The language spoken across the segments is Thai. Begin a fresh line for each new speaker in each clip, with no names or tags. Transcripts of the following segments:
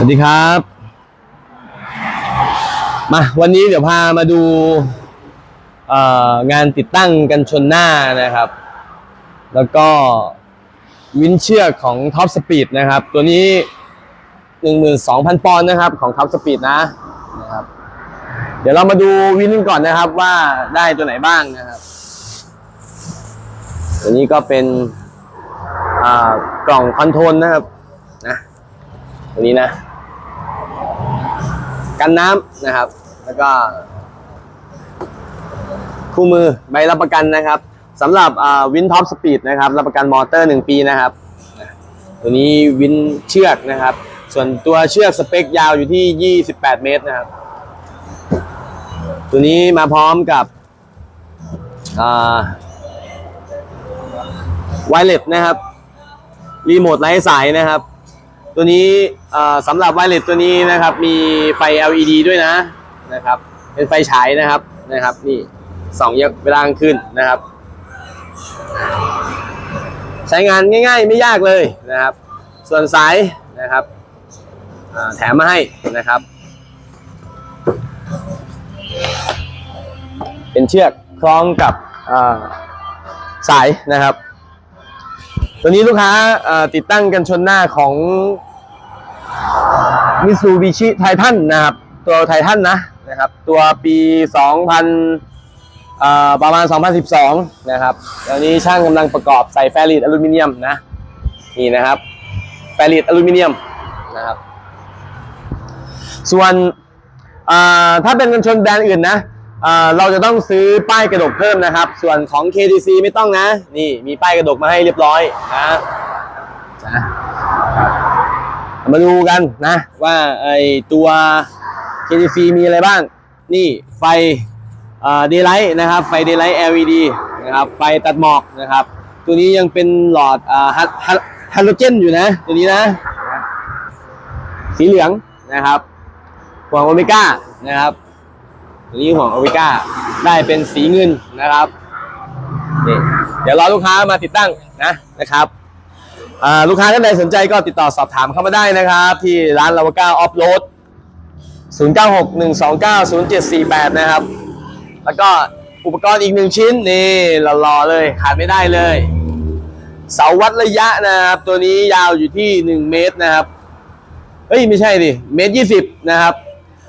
สวัสดีครับ มาวันนี้เดี๋ยวพามาดูงานติดตั้งกันชนหน้านะครับ แล้วก็วินเชือกของ Top Speed นะครับ ตัวนี้ 12,000 ปอนด์นะครับของ Top Speed นะนะครับ เดี๋ยวเรามาดูวินก่อนนะครับว่าได้ตัวไหนบ้างนะครับตัวนี้ก็เป็นกล่องคอนโทรลนะครับนะตัวนี้นะ กันน้ำนะครับ แล้วก็ คู่มือใบรับประกันนะครับสำหรับวินท็อปสปีดนะครับรับประกันมอเตอร์ 1 ปีนะครับ ตัวนี้วินเชือกนะครับ ส่วนตัวเชือกสเปคยาวอยู่ที่ 28 เมตรนะครับ ตัวนี้มาพร้อมกับไวเลสนะครับรีโมทไร้สายนะครับ ตัวนี้สำหรับไวเลสตัวนี้นะครับ มีไฟ LED ด้วยนะนะครับ เป็นไฟฉายนะครับนะครับ นี่สองเวลากลางคืนนะครับ ใช้งานง่ายๆ ไม่ยากเลยนะครับ ส่วนสายนะครับแถมมาให้นะครับ เป็นเชือกคล้องกับสายนะครับ ตัวนี้ลูกค้าติดตั้งกันชนหน้าของ มิซูบิชิไททันนะครับ ตัวไททันนะนะครับ ตัวปี 2000เอ่อประมาณ 2012 นะครับตอนนี้ช่างกำลังประกอบใส่แฟริตอลูมิเนียมนะ นี่นะครับแฟริตอลูมิเนียมนะครับ ส่วนอ่าถ้าเป็นกันชนแบรนด์อื่นนะอ่าเราจะต้องซื้อป้ายกระดกเพิ่มนะครับ ส่วนของ KDC ไม่ต้องนะ นี่มีป้ายกระดกมาให้เรียบร้อยนะนะ มาดูกันนะ ว่าไอตัว KDC มีอะไรบ้าง นี่ไฟเดย์ไลท์นะครับ ไฟเดย์ไลท์ LED นะครับ ไฟตัดหมอกนะครับ ตัวนี้ยังเป็นหลอดฮัฮาโลเจนอยู่นะ ตัวนี้นะ สีเหลืองนะครับห่วงโอเมก้านะครับ ตัวนี้ห่วงโอเมก้าได้เป็นสีเงินนะครับ เดี๋ยวรอลูกค้ามาติดตั้งนะนะครับ ลูกค้าท่านใดสนใจก็ติดต่อสอบถามเข้ามาได้นะครับ ที่ร้านลาวก้าออฟโรด0961290748 นะครับ แล้วก็อุปกรณ์อีกหนึ่งชิ้นนี่หล่อๆเลยขาดไม่ได้เลย เสาวัดระยะนะครับ ตัวนี้ยาวอยู่ที่ 1 เมตรนะครับเฮ้ย ไม่ใช่ดิเมตรยี่สิบนะครับ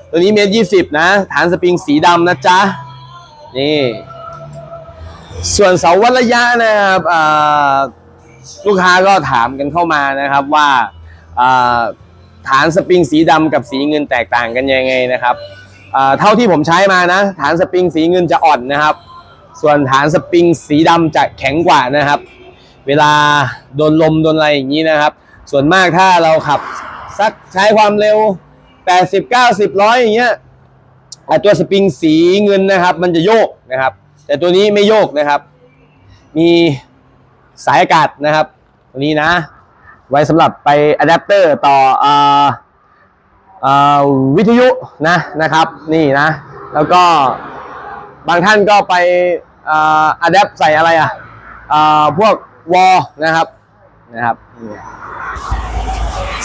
ตัวนี้เมตรยี่สิบนะ ฐานสปริงสีดำนะจ๊ะ นี่ ส่วนเสาวัดระยะนะครับอ่า ลูกค้าก็ถามกันเข้ามานะครับว่าฐานสปริงสีดำกับสีเงินแตกต่างกันยังไงนะครับเท่าที่ผมใช้มานะ ฐานสปริงสีเงินจะอ่อนนะครับ ส่วนฐานสปริงสีดำจะแข็งกว่านะครับ เวลาโดนลมโดนอะไรอย่างนี้นะครับ ส่วนมากถ้าเราขับสักใช้ความเร็ว 80 90ร้อยอย่างเงี้ยตัวสปริงสีเงินนะครับ มันจะโยกนะครับ แต่ตัวนี้ไม่โยกนะครับ มี สายอากาศนะครับ ตัวนี้นะ ไว้สำหรับไปอะแดปเตอร์ต่ออ่าอ่าวิทยุนะนะครับ นี่นะ แล้วก็บางท่านก็ไปอ่าอะแดปใส่อะไรอะอ่าพวกวอลนะครับนะครับ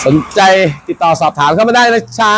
สนใจติดต่อสอบถามเข้ามาได้นะจ๊ะ